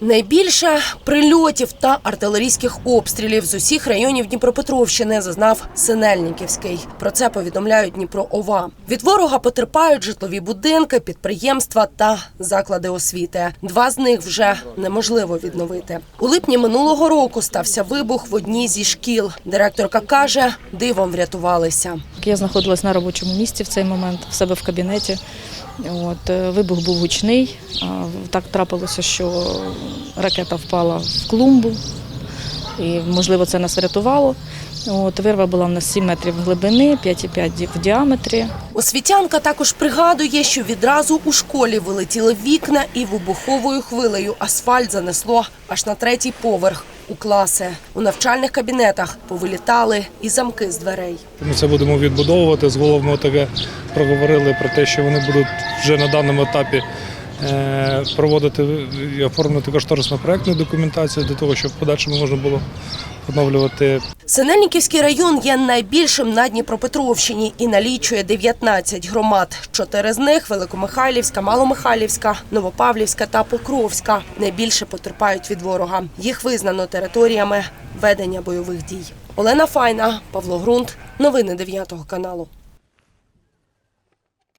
Найбільше прильотів та артилерійських обстрілів з усіх районів Дніпропетровщини зазнав Синельниківський. Про це повідомляють Дніпро ОВА. Від ворога потерпають житлові будинки, підприємства та заклади освіти. Два з них вже неможливо відновити. У липні минулого року стався вибух в одній зі шкіл. Директорка каже, дивом врятувалися. Я знаходилась на робочому місці в цей момент, в себе в кабінеті. От, е, вибух був гучний. Так трапилося, що ракета впала в клумбу, і, можливо, це нас врятувало. От, вирва була в нас 7 метрів глибини, 5,5 ді- в діаметрі. Освітянка також пригадує, що відразу у школі вилетіли вікна і вибуховою хвилею асфальт занесло аж на третій поверх у класи. У навчальних кабінетах повилітали і замки з дверей. Ми це будемо відбудовувати. З головами ОТГ проговорили про те, що вони будуть вже на даному етапі проводити і оформити кошторисно-проектну документацію для того, щоб в подальшому можна було відновлювати Синельниківський район є найбільшим на Дніпропетровщині і налічує 19 громад. Чотири з них Великомихайлівська, Маломихайлівська, Новопавлівська та Покровська. Найбільше потерпають від ворога. Їх визнано територіями ведення бойових дій. Олена Файна, Павло Грунт. Новини 9 каналу.